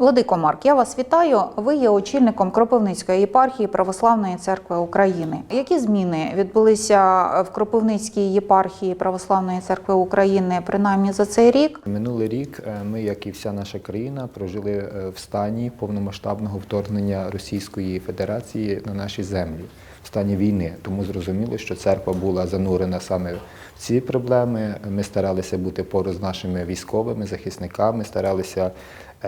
Владико Марк, я вас вітаю. Ви є очільником Кропивницької єпархії Православної церкви України. Які зміни відбулися в Кропивницькій єпархії Православної церкви України принаймні за цей рік? Минулий рік е, ми, як і вся наша країна, прожили е, в стані повномасштабного вторгнення Російської Федерації на наші землі, в стані війни. Тому зрозуміло, що церква була занурена саме в ці проблеми. Ми старалися бути поруч з нашими військовими захисниками, старалися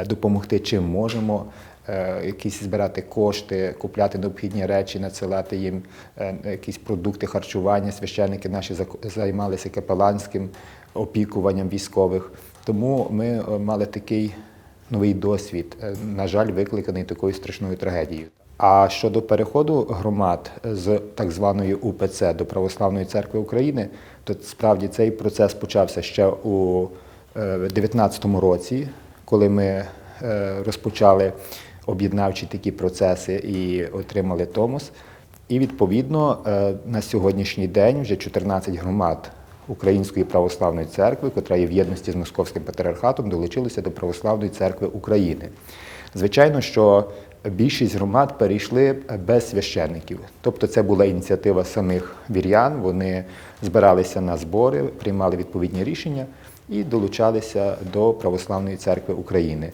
допомогти чим можемо. е, Якісь збирати кошти, купляти необхідні речі, надсилати їм е, якісь продукти харчування. Священники наші займалися капеланським опікуванням військових. Тому ми е, мали такий новий досвід, е, на жаль, викликаний такою страшною трагедією. А щодо переходу громад з так званої УПЦ до Православної церкви України, то справді цей процес почався ще у 2019 році, коли ми е, розпочали об'єднавчі такі процеси і отримали Томос. І відповідно е, на сьогоднішній день вже 14 громад Української православної церкви, котра є в єдності з Московським патріархатом, долучилися до Православної церкви України. Звичайно, що більшість громад перейшли без священників. Тобто це була ініціатива самих вірян, вони збиралися на збори, приймали відповідні рішення і долучалися до Православної церкви України.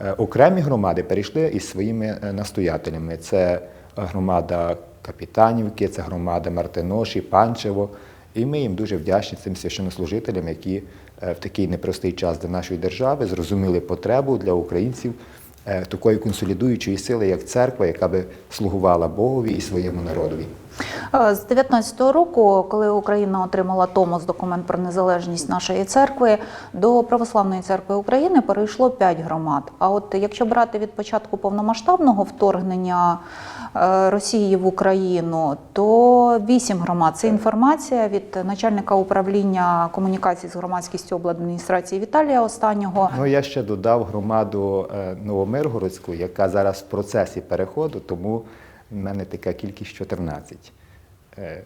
Е, Окремі громади перейшли із своїми е, настоятелями. Це громада Капітанівки, це громада Мартиноші, Панчево. І ми їм дуже вдячні цим священнослужителям, які е, в такий непростий час для нашої держави зрозуміли потребу для українців е, такої консолідуючої сили, як церква, яка би слугувала Богові і своєму народові. Е, З 19-го року, коли Україна отримала Томос, документ про незалежність нашої церкви, до Православної церкви України перейшло 5 громад. А от якщо брати від початку повномасштабного вторгнення е, Росії в Україну, то 8 громад. Це інформація від начальника управління комунікацій з громадськістю обладміністрації Віталія Останнього. Ну я ще додав громаду е, Новомиргородську, яка зараз в процесі переходу, тому в мене така кількість 14. Е,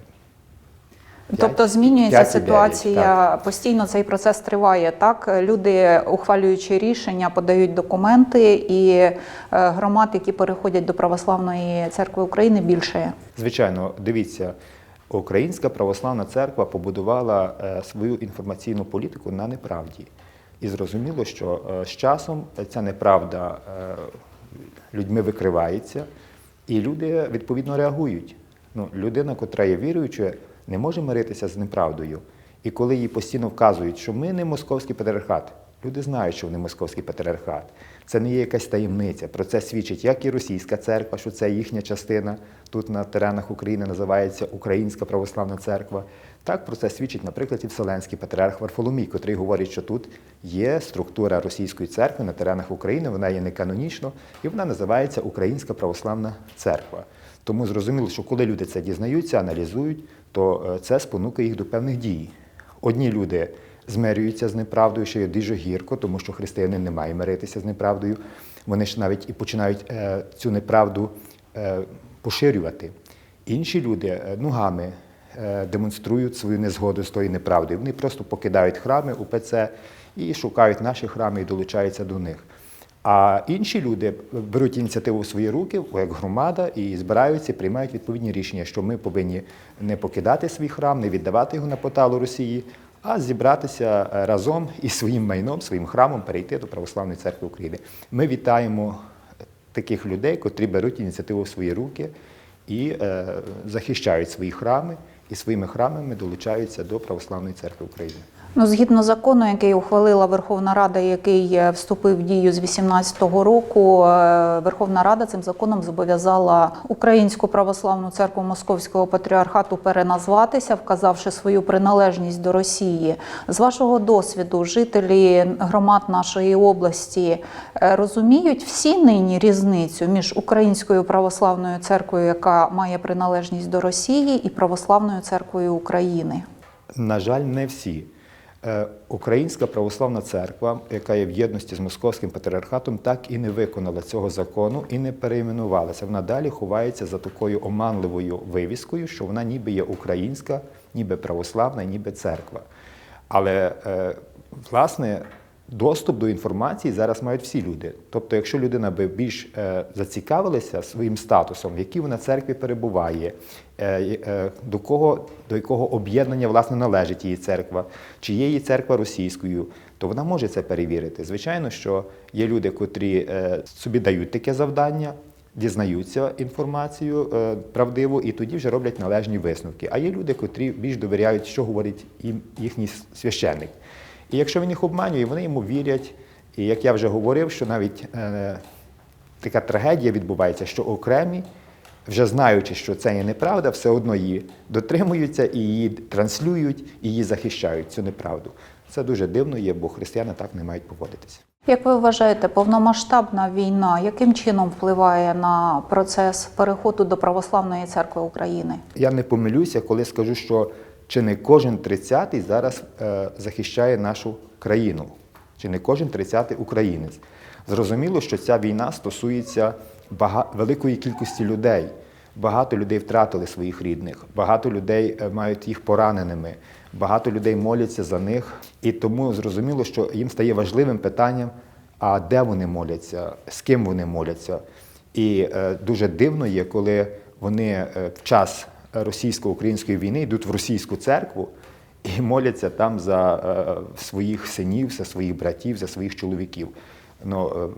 Тобто змінюється ситуація постійно. Цей процес триває. Так люди, ухвалюючи рішення, подають документи, і е, громад, які переходять до православної церкви України, більше. Звичайно, дивіться, Українська православна церква побудувала е, свою інформаційну політику на неправді. І зрозуміло, що з часом ця неправда людьми викривається, і люди відповідно реагують. Ну, людина, котра є віруючою, не може миритися з неправдою. І коли їй постійно вказують, що ми не московський патріархат, люди знають, що вони московський патріархат. Це не є якась таємниця. Про це свідчить як і російська церква, що це їхня частина тут на теренах України називається Українська православна церква. Так про це свідчить, наприклад, і Вселенський патріарх Варфоломій, котрий говорить, що тут є структура російської церкви на теренах України, вона є неканонічно, і вона називається Українська православна церква. Тому зрозуміло, що коли люди це дізнаються, аналізують, то е, це спонукає їх до певних дій. Одні люди змирюються з неправдою, що є дуже гірко, тому що християнин не має миритися з неправдою. Вони ж навіть і починають е, цю неправду е, поширювати. Інші люди е, ногами демонструють свою незгоду з тою неправдою. Вони просто покидають храми УПЦ і шукають наші храми і долучаються до них. А інші люди беруть ініціативу в свої руки, як громада, і збираються, приймають відповідні рішення, що ми повинні не покидати свій храм, не віддавати його на поталу Росії, а зібратися е, разом із своїм майном, своїм храмом перейти до Православної церкви України. Ми вітаємо таких людей, котрі беруть ініціативу в свої руки і е, захищають свої храми, і своїми храмами долучаються до Православної церкви України. Ну, згідно закону, який ухвалила Верховна Рада, який е, вступив в дію з 2018 року, е, Верховна Рада цим законом зобов'язала Українську православну церкву Московського патріархату переназватися, вказавши свою приналежність до Росії. З вашого досвіду, жителі громад нашої області е, розуміють всі нині різницю між Українською православною церквою, яка має приналежність до Росії, і православною церквою України. На жаль, не всі. Е, Українська православна церква, яка є в єдності з московським патріархатом, так і не виконала цього закону і не переіменувалася. Вона далі ховається за такою оманливою вивіскою, що вона ніби є українська, ніби православна, ніби церква. Але, е, власне, доступ до інформації зараз мають всі люди. Тобто, якщо людина би більш е, зацікавилася своїм статусом, в якій вона церкві перебуває, е, е, до кого до якого об'єднання власне належить її церква, чи є її церква російською, то вона може це перевірити. Звичайно, що є люди, котрі собі дають таке завдання. Дізнаються інформацію е, правдиву і тоді вже роблять належні висновки. А є люди, котрі більш довіряють, що говорить їм їхній священник. І якщо він їх обманює, вони йому вірять. І як я вже говорив, що навіть е, така трагедія відбувається, що окремі, вже знаючи, що це є неправда, все одно її дотримуються і її транслюють, і її захищають цю неправду. Це дуже дивно є, бо християни так не мають поводитися. Як ви вважаєте, повномасштабна війна яким чином впливає на процес переходу до православної церкви України? Я не помилюся, коли скажу, що чи не кожен тридцятий зараз е, захищає нашу країну, чи не кожен тридцятий українець. Зрозуміло, що ця війна стосується бага- великої кількості людей. Багато людей втратили своїх рідних, багато людей е, мають їх пораненими, багато людей моляться за них. І тому зрозуміло, що їм стає важливим питанням, а де вони моляться, з ким вони моляться. І е, дуже дивно є, коли вони е, в час російсько-української війни йдуть в російську церкву і моляться там за е, своїх синів, за своїх братів, за своїх чоловіків. Ну, е,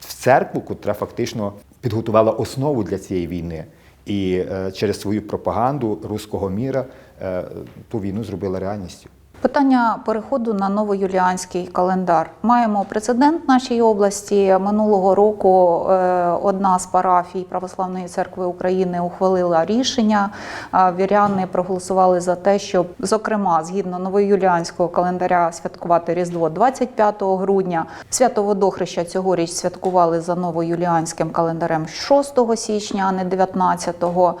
в церкву, котра фактично підготувала основу для цієї війни, і е, через свою пропаганду руського міра ту війну зробила реальністю. Питання переходу на новоюліанський календар. Маємо прецедент в нашій області. Минулого року е, одна з парафій Православної церкви України ухвалила рішення. Віряни проголосували за те, щоб, зокрема, згідно новоюліанського календаря, святкувати Різдво 25 грудня. Свято Водохреща цьогоріч святкували за новоюліанським календарем 6 січня, а не 19-го.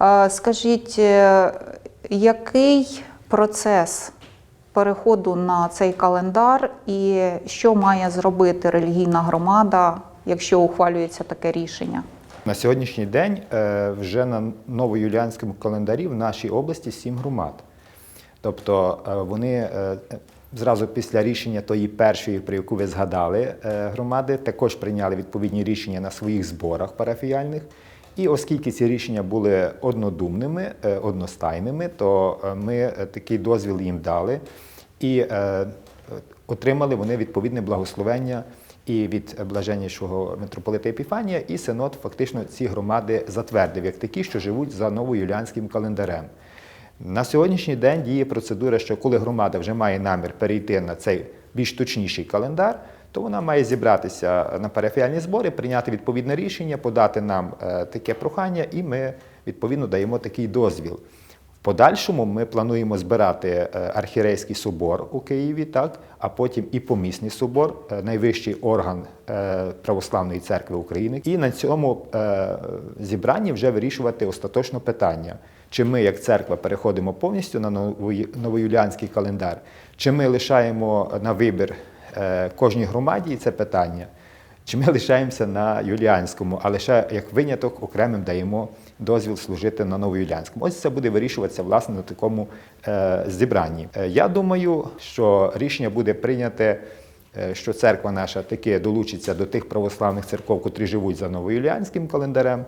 Е, Скажіть, е, який процес переходу на цей календар і що має зробити релігійна громада, якщо ухвалюється таке рішення? На сьогоднішній день е, вже на новоюліанському календарі в нашій області сім громад. Тобто е, вони е, зразу після рішення тої першої, про яку ви згадали, громади, також прийняли відповідні рішення на своїх зборах парафіяльних. І оскільки ці рішення були однодумними, е, одностайними, то е, ми е, такий дозвіл їм дали і отримали вони відповідне благословення і від блаженнішого митрополита Епіфанія, і Синод фактично ці громади затвердив як такі, що живуть за новоюліанським календарем. На сьогоднішній день діє процедура, що коли громада вже має намір перейти на цей більш точніший календар, то вона має зібратися на парафіальні збори, прийняти відповідне рішення, подати нам е, таке прохання, і ми відповідно даємо такий дозвіл. В подальшому ми плануємо збирати е, архірейський собор у Києві, так, а потім і помісний собор, е, найвищий орган Православної церкви України. І на цьому зібранні вже вирішувати остаточно питання, чи ми, як церква, переходимо повністю на новоюліанський календар, чи ми лишаємо на вибір кожній громаді це питання. Чи ми лишаємося на Юліанському, а лише як виняток окремим даємо дозвіл служити на Новоюліанському. Ось це буде вирішуватися власне на такому е, зібранні. Е, я думаю, що рішення буде прийняте, е, що церква наша таки долучиться до тих православних церков, котрі живуть за новоюліанським календарем.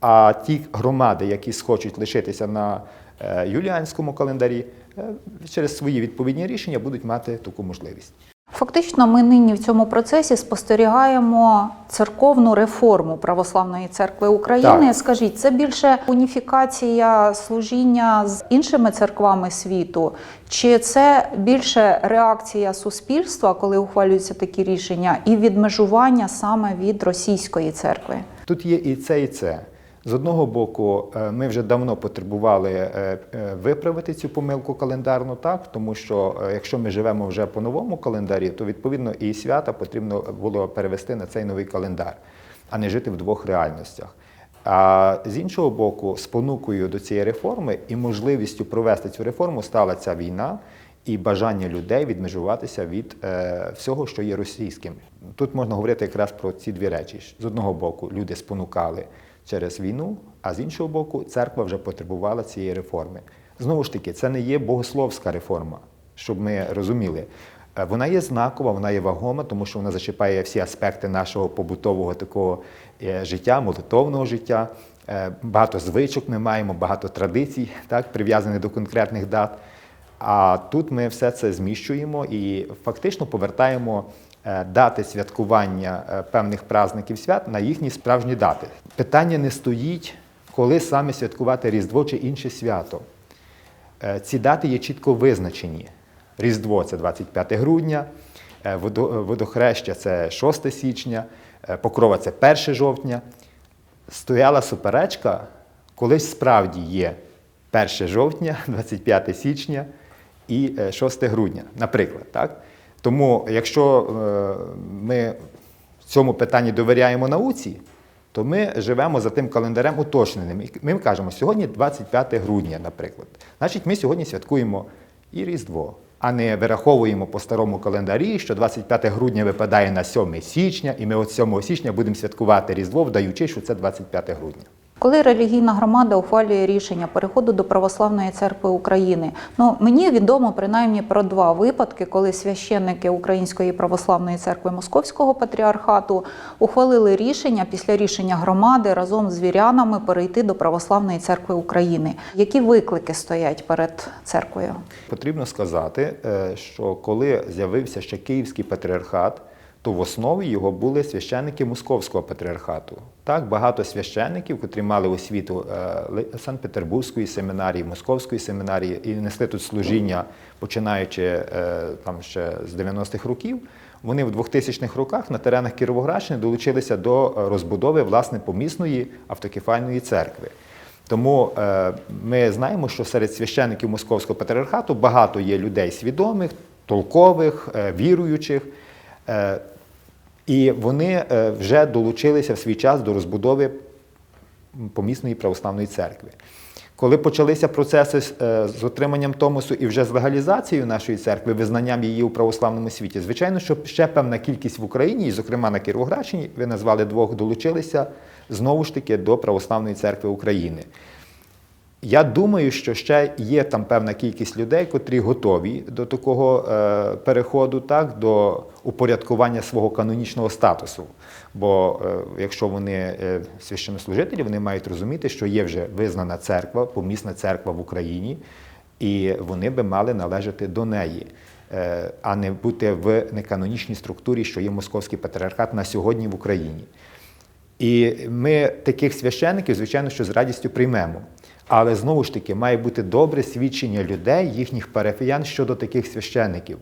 А ті громади, які схочуть лишитися на е, юліанському календарі, е, через свої відповідні рішення будуть мати таку можливість. Фактично, ми нині в цьому процесі спостерігаємо церковну реформу Православної церкви України. Так. Скажіть, це більше уніфікація служіння з іншими церквами світу, чи це більше реакція суспільства, коли ухвалюються такі рішення, і відмежування саме від російської церкви? Тут є і це, і це. З одного боку, е, ми вже давно потребували е, е, виправити цю помилку календарну, так тому що якщо ми живемо вже по новому календарі, то відповідно і свята потрібно було перевести на цей новий календар, а не жити в двох реальностях. А з іншого боку, спонукою до цієї реформи і можливістю провести цю реформу стала ця війна і бажання людей відмежуватися від е, всього, що є російським. Тут можна говорити якраз про ці дві речі. З одного боку, люди спонукали через війну, а з іншого боку, церква вже потребувала цієї реформи. Знову ж таки, це не є богословська реформа, щоб ми розуміли. Е, Вона є знакова, вона є вагома, тому що вона зачіпає всі аспекти нашого побутового такого е, життя, молитовного життя. Е, Багато звичок ми маємо, багато традицій, так, прив'язаних до конкретних дат. А тут ми все це зміщуємо і фактично повертаємо дати святкування е, певних праздників свят на їхні справжні дати. Питання не стоїть, коли саме святкувати Різдво чи інше свято. Е, Ці дати є чітко визначені. Різдво це 25 грудня, е, Водо- е, водохреща це 6 січня, е, Покрова це 1 жовтня. Стояла суперечка, коли справді є 1 жовтня, 25 січня і е, 6 грудня, наприклад. Так? Тому, якщо е, ми в цьому питанні довіряємо науці, то ми живемо за тим календарем уточненим. Ми кажемо, сьогодні 25 грудня, наприклад. Значить, ми сьогодні святкуємо і Різдво, а не вираховуємо по старому календарі, що 25 грудня випадає на 7 січня, і ми от 7 січня будемо святкувати Різдво, вдаючи, що це 25 грудня. Коли релігійна громада ухвалює рішення переходу до православної церкви України, ну мені відомо принаймні про два випадки, коли священники Української православної церкви Московського патріархату ухвалили рішення після рішення громади разом з вірянами перейти до православної церкви України. Які виклики стоять перед церквою? Потрібно сказати, е, що коли з'явився ще Київський патріархат, то в основі його були священники Московського патріархату. Так, багато священників, котрі мали освіту е, Санкт-Петербурзької семінарії, Московської семінарії і несли тут служіння, починаючи е, там ще з 90-х років, вони в 2000-х роках на теренах Кіровоградщини долучилися до е, розбудови власне помісної автокефальної церкви. Тому ми знаємо, що серед священників Московського патріархату багато є людей свідомих, толкових, віруючих. І вони е, вже долучилися в свій час до розбудови помісної православної церкви. Коли почалися процеси е, з отриманням Томосу і вже з легалізацією нашої церкви, визнанням її у православному світі, звичайно, що ще певна кількість в Україні, і, зокрема на Кіровоградщині, ви назвали двох, долучилися знову ж таки до Православної церкви України. Я думаю, що ще є там певна кількість людей, котрі готові до такого е, переходу, так, до упорядкування свого канонічного статусу. Бо е, якщо вони е, священнослужителі, вони мають розуміти, що є вже визнана церква, помісна церква в Україні, і вони би мали належати до неї, е, а не бути в неканонічній структурі, що є московський патріархат на сьогодні в Україні. І ми таких священиків, звичайно, що з радістю приймемо. Але знову ж таки має бути добре свідчення людей, їхніх парафіян щодо таких священиків.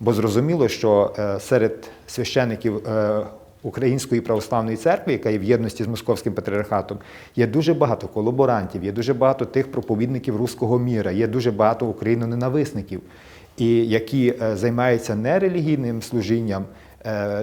Бо зрозуміло, що е, серед священиків е, Української православної церкви, яка є в єдності з московським патріархатом, є дуже багато колаборантів, є дуже багато тих проповідників руського міра, є дуже багато україноненависників, і які е, займаються не релігійним служінням,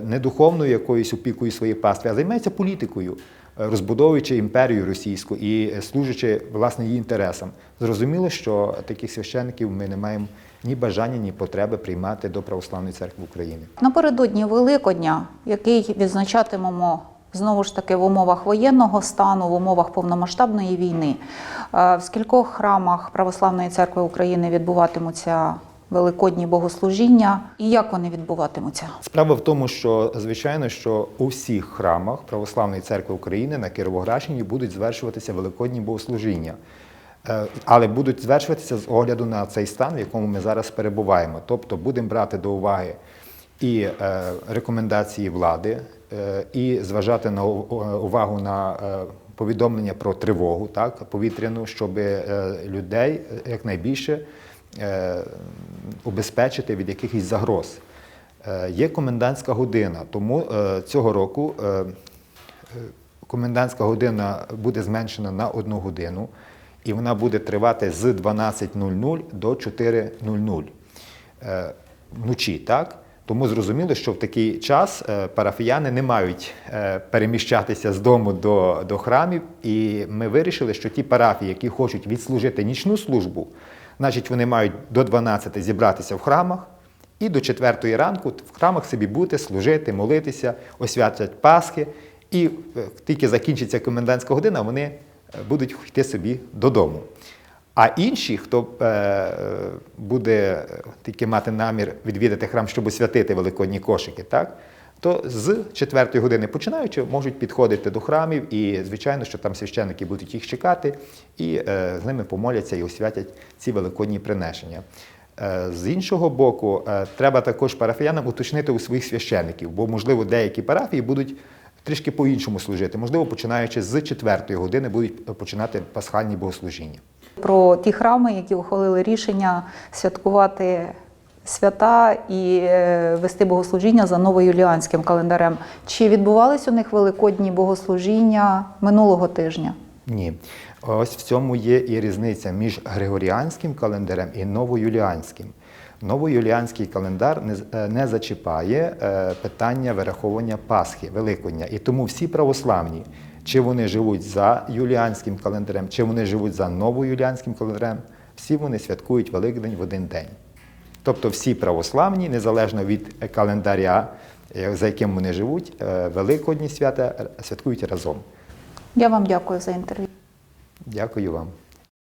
не духовною якоюсь опікою своєї пастви, а займаються політикою, розбудовуючи імперію російську і служачи власне її інтересам. Зрозуміло, що таких священників ми не маємо ні бажання, ні потреби приймати до православної церкви України. Напередодні Великодня, який відзначатимемо знову ж таки в умовах воєнного стану, в умовах повномасштабної війни, е, в скількох храмах Православної церкви України відбуватимуться великодні богослужіння, і як вони відбуватимуться? Справа в тому, що звичайно, що у всіх храмах Православної церкви України на Кіровоградщині будуть звершуватися великодні богослужіння. Е, Але будуть звершуватися з огляду на цей стан, в якому ми зараз перебуваємо. Тобто будемо брати до уваги і е, рекомендації влади, е, і зважати на увагу на повідомлення про тривогу, так, повітряну, щоб людей якнайбільше убезпечити від якихось загроз. Е, Є комендантська година, тому е, цього року е, е, комендантська година буде зменшена на одну годину, і вона буде тривати з 12.00 до 4.00 е, вночі. Так? Тому зрозуміло, що в такий час е, парафіяни не мають е, переміщатися з дому до, до храмів, і ми вирішили, що ті парафії, які хочуть відслужити нічну службу, значить вони мають до 12 зібратися в храмах. І до 4 ранку в храмах собі бути, служити, молитися, освятять Пасхи. І е, тільки закінчиться комендантська година, вони е, будуть йти собі додому. А інші, хто е, буде тільки мати намір відвідати храм, щоб освятити великодні кошики, так? То з 4 години починаючи можуть підходити до храмів, і звичайно, що там священники будуть їх чекати, і е, з ними помоляться і освятять ці великодні приношення. Е, З іншого боку, е, треба також парафіянам уточнити у своїх священиків, бо, можливо, деякі парафії будуть трішки по-іншому служити. Можливо, починаючи з 4 години будуть починати пасхальні богослужіння. Про ті храми, які ухвалили рішення святкувати свята і е, вести богослужіння за новоюліанським календарем. Чи відбувались у них великодні богослужіння минулого тижня? Ні. Ось в цьому є і різниця між григоріанським календарем і новоюліанським. Новоюліанський календар не, е, зачіпає е, питання вираховування Пасхи, Великодня. І тому всі православні, чи вони живуть за юліанським календарем, чи вони живуть за новоюліанським календарем, всі вони святкують Великдень в один день. Тобто всі православні, незалежно від календаря, е, за яким вони живуть, е, Великодні свята святкують разом. Я вам дякую за інтерв'ю. Дякую вам.